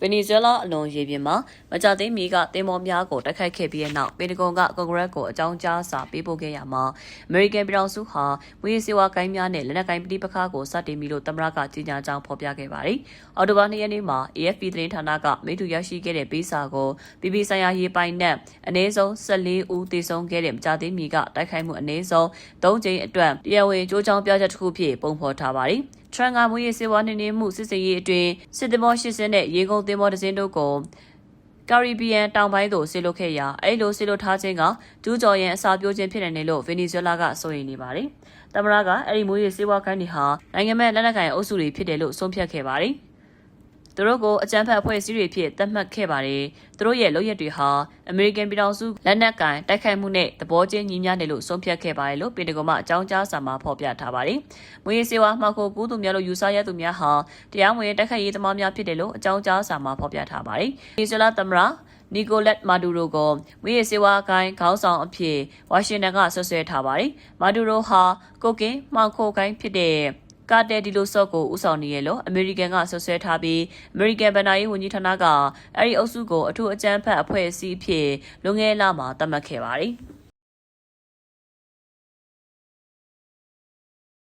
ဗင်နီဇွဲလားအလွန်ရေပြင်မှာမကြသိမ်းမီကတင်မောများကိုတိုက်ခိုက်ခဲ့ပြီးတဲ့နောက်ပင်တဂွန်ကကွန်ဂရက်ကိုအကြောင်းကြားစာပေးပို့ခဲ့ရမှာအမေရိကန်ပြည်ထောင်စုဟာမွေးစေဝါကိုင်းများနဲ့လက်နက်ကိုင်းပဋိပက္ခကိုစတင်ပြီးလို့သမ္မတကကြေညာကြောင်းဖော်ပြခဲ့ပါတယ်။အော်တိုဘာ၂ရက်နေ့မှာ AFP သတင်းဌာနကမိတူရရှိခဲ့တဲ့ပေးစာကိုပြည်ပဆိုင်ရာရေးပိုင်နဲ့အနည်းဆုံး14ဦးသေဆုံးခဲ့တဲ့မကြသိမ်းမီကတိုက်ခိုက်မှုအနည်းဆုံး3ကြိမ်အတွက်တရားဝင်ကြိုးချောင်းပြချက်တစ်ခုဖြစ်ပုံဖော်ထားပါတယ်။ထရန်ကမွေးရေးစေဝါနေနေမှုစစ်စင်ရေးအတွင်းစစ်သမောရှစ်စင်းနဲ့ရေကုန်သင်္ဘောတစ်စင်းတို့ကိုကာရီဘီယန်တောင်ပိုင်းသို့ဆေလွတ်ခဲ့ရာအဲ့လိုဆေလွတ်ထားခြင်းကဒူးကျော်ရန်အစာပြိုးခြင်းဖြစ်နေတယ်လို့ဗင်နီဇွဲလားကဆိုရင်နေပါတယ်။တမရကအဲ့ဒီမွေးရေးစေဝါခိုင်းတွေဟာနိုင်ငံမဲ့လက်နက်ကိုင်အုပ်စုတွေဖြစ်တယ်လို့ဆုံးဖြတ်ခဲ့ပါတယ်။ သူတို့ကိုအကြမ်းဖက်အဖွဲ့အစည်းတွေဖြစ်သတ်မှတ်ခဲ့ပါတယ်။သူတို့ရဲ့လုပ်ရက်တွေဟာအမေရိကန်ပြည်ထောင်စုလက်နက်ကင်တိုက်ခိုက်မှုနဲ့သဘောချင်းညီမျှတယ်လို့ဆုံးဖြတ်ခဲ့ပါတယ်လို့ပြည်တကွန်မှအကြောင်းကြားစာမှာဖော်ပြထားပါတယ်။မွေးစေဝါမှောက်ကိုကူးသူများလို့ယူဆရသူများဟာတရားမဝင်တိုက်ခိုက်ရေးသမားများဖြစ်တယ်လို့အကြောင်းကြားစာမှာဖော်ပြထားပါတယ်။ဒီဇလာသမရာနီကိုလက်မာဒူရိုကိုမွေးရစေဝါကိုင်းခေါင်းဆောင်အဖြစ်ဝါရှင်တန်ကဆွဆွဲထားပါတယ်။မာဒူရိုဟာကိုကင်မှောင်ခိုကိုင်းဖြစ်တဲ့ ကာတယ်ဒီလိုဆော့ကိုဥဆောင်နေရလို့အမေရိကန်ကဆွဆွဲထားပြီးအမေရိကန်ဗန်နာရေးဝန်ကြီးဌာနကအဲ့ဒီအုပ်စုကိုအထူးအကြမ်းဖက်အဖွဲ့အစည်းအဖြစ်လွန်ခဲ့လမှာသတ်မှတ်ခဲ့ပါတယ်။